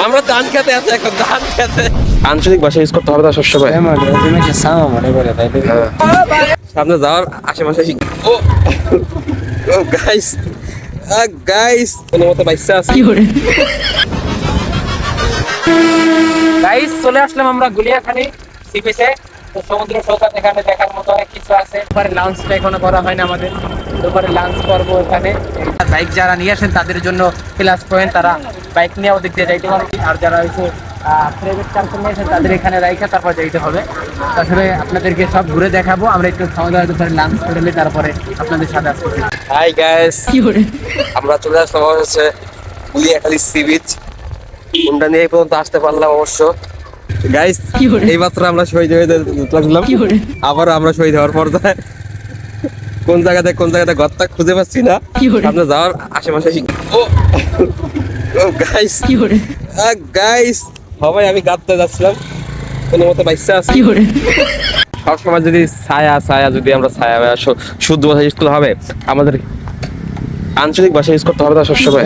আমরা ধান খেতে আছি এখন ধান খেতে। আঞ্চলিক ভাষা ইউজ করতে হবে না সবসময়। সামনে যাওয়ার আশেপাশে শিখ- ও ও গাইস গাইস কোনো মতো বাইসা আছে। গাইস চলে আসলাম আমরা গুলিয়াখালী সি বিচে তো সমুদ্র সৈকত এখানে দেখার মতো অনেক কিছু আছে। এবারে লাঞ্চটা এখনও করা হয় না আমাদের। এবারে লাঞ্চ করব এখানে বাইক যারা নিয়ে আসেন তাদের জন্য প্লাস পয়েন্ট তারা বাইক নিয়ে ওদিক দিয়ে যাইতে পারবে আর যারা হচ্ছে প্রাইভেট তাদের এখানে রাইখে তারপর যাইতে হবে। তাছাড়া আপনাদেরকে সব ঘুরে দেখাবো। আমরা একটু খাওয়া দাওয়া করে লাঞ্চ করে নিই তারপরে আপনাদের সাথে আসতে হাই গাইস আমরা চলে আসলাম হচ্ছে গুলিয়াখালী সি বিচ কোনটা নিয়ে পর্যন্ত আসতে পারলাম অবশ্য। গাইস এই মাত্র আমরা শহীদ হয়ে লাগলাম। আবার আমরা শহীদ হওয়ার পর্যায়ে। কোন জায়গাতে কোন জায়গাতে ঘরটা খুঁজে পাচ্ছি না। আমরা যাওয়ার আশেপাশে ও গাইস গাইস সবাই আমি গাঁততে যাচ্ছিলাম। কোনো মতো বাইসা আছি। সবসময় যদি ছায়া ছায়া যদি আমরা ছায়া শুদ্ধ ভাষা ইউজ করতে হবে? আমাদের আঞ্চলিক ভাষা ইউজ করতে হবে না সবসময়?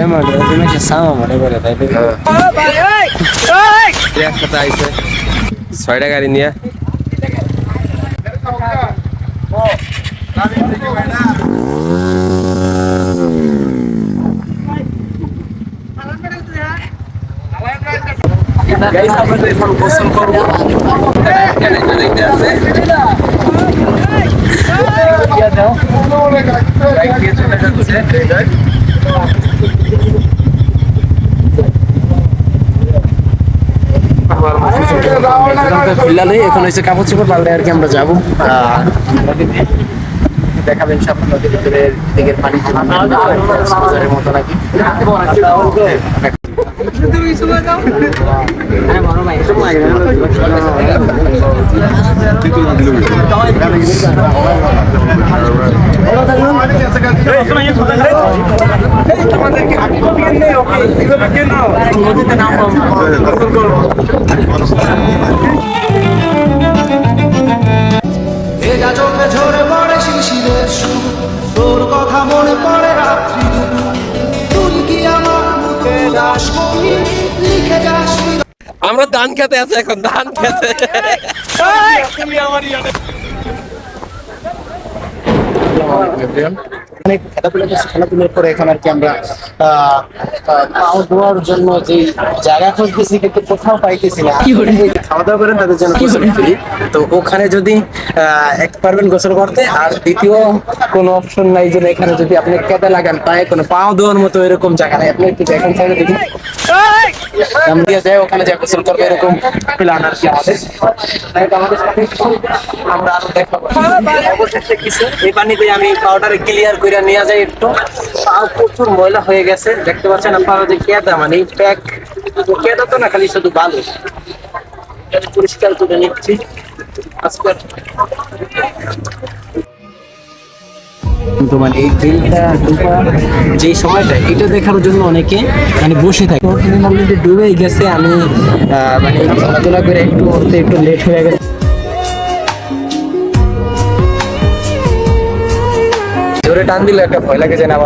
এই একসাথে আইছে ছয়টা গাড়ি নিয়ে আমরা এখন গোসল আছে। নেই এখন হচ্ছে কাপড় চোপড় পাল্টে আর কি আমরা যাব। দেখাবেন সব নদীর ভিতরে দিকের পানি বাজারের মতো নাকি? ভেজা চোখে ঝরে পড়ে শিশিরের সুর তোর কথা মনে পড়ে আমরা ধান খেতে আছে এখন ধান খেতে। অনেক খেলাধুলা করছি খেলাধুলার পরে এখন আর কি আমরা পাও ধোয়ার জন্য যে জায়গা খুঁজতেছি কিন্তু কোথাও পাইতেছি না। খাওয়া দাওয়া করেন তাদের জন্য তো ওখানে যদি এক পারবেন গোসল করতে আর দ্বিতীয় কোনো অপশন নাই যে এখানে যদি আপনি লাগান পায়ে কোনো পাও ধোয়ার মতো এরকম জায়গা নাই। আপনি একটু দেখেন সাইডে দেখুন। আমরা দিয়ে যাই ওখানে যা গোসল করবে এরকম প্ল্যান আর কি আমাদের। আমাদের সাথে আমরা আরও দেখাবো অবশেষে কিছু এই পানিতে আমি পাউডারে ক্লিয়ার করে নিয়ে যাই একটু। পা প্রচুর ময়লা হয়ে গেছে। দেখতে পাচ্ছেন আপনারা যে কেদা মানে এই প্যাক কেদা তো না, খালি শুধু বালু। পরিষ্কার করে নিচ্ছি। আজকে মানে যে সময়টা, এটা দেখার জন্য অনেকে মানে বসে থাকে। অলরেডি গেছে, আমি মানে খেলাধুলা করে একটু একটু লেট হয়ে গেছে। জোরে টান দিলে একটা ভয় লাগে যে না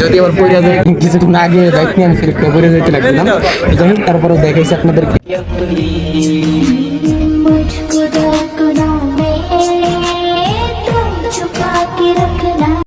যদি আবার পড়ে যায়, কিছুক্ষণ আগে বাইক নিয়ে আমি ফিরে পড়ে যেতে লাগছিলাম। তারপরে দেখাইছি আপনাদেরকে।